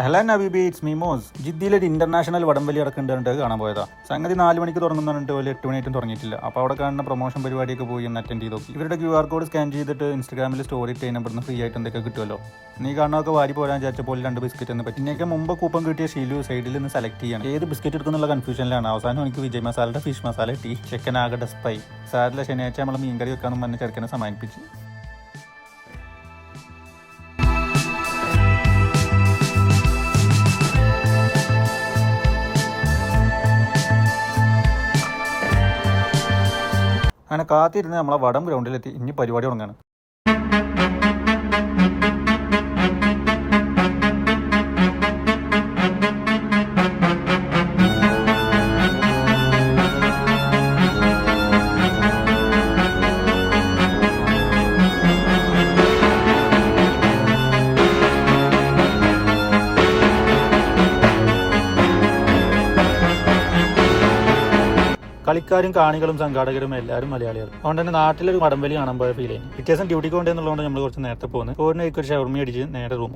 അഹ്ലാൻ നബീബി it's മീമോസ് ജിദ്ദിയിൽ ഒരു international വടംവലി നടക്കുന്നുണ്ട് കാണാൻ പോയതാ. സംഗതി നാല് മണിക്ക് തുടങ്ങുന്നുണ്ട് പോലെ എട്ട് മണിയായിട്ടും തുടങ്ങിയിട്ടില്ല അപ്പോൾ അവിടെ കാണുന്ന പ്രൊമോഷൻ പരിപാടിയൊക്കെ പോയി ഒന്ന് അറ്റൻഡ് ചെയ്ത് നോക്കി. ഇവരുടെ ക്യു ആർ കോഡ് സ്കാൻ ചെയ്തിട്ട് ഇൻസ്റ്റാഗ്രാമിൽ സ്റ്റോറി ഇട്ട് നമ്പറിൽ നിന്ന് ഫ്രീ ആയിട്ട് എന്തൊക്കെ കിട്ടുമല്ലോ നീ കാണാനൊക്കെ വാരി പോരാൻ വിചാരിച്ചപ്പോൾ രണ്ട് ബിസ്ക്കറ്റ് എന്ന് പറ്റി. ഇന്നൊക്കെ മുമ്പ് കൂപ്പൺ കിട്ടിയ ഷീലു സൈഡിൽ നിന്ന് സെലക്ട് ചെയ്യണം. ഏത് ബിസ്ക്കറ്റ് എടുക്കുന്നുള്ള കൺഫ്യൂഷനിലാണ് അവസാനം എനിക്ക് വിജയ് മസാലയുടെ ഫിഷ് മസാല ടീ ചിക്കൻ ആകെ ഡസ്പൈ സാറിലെ ശനിയാഴ്ച നമ്മൾ മീൻകറി വെക്കാമെന്ന് പറഞ്ഞ് ചെറുക്കനെ സമാനിപ്പിച്ചു. അങ്ങനെ കാത്തിരുന്ന് നമ്മളെ വടം ഗ്രൗണ്ടിലെത്തി ഇനി പരിപാടി തുടങ്ങാണ്. കളിക്കാരും കാണികളും സംഘാടകരും എല്ലാവരും മലയാളികൾ. അതുകൊണ്ട് തന്നെ നാട്ടിലൊരു കാണാൻ പോയ ഫീൽ ആയി പിറ്റേസം ഡ്യൂട്ടിക്ക് കൊണ്ടെന്നുള്ളതുകൊണ്ട് നമ്മൾ കുറച്ച് നേരത്തെ പോകുന്നത്. ഓരോ ഒരു ഷവർമി അടിച്ച് നേരെ റൂം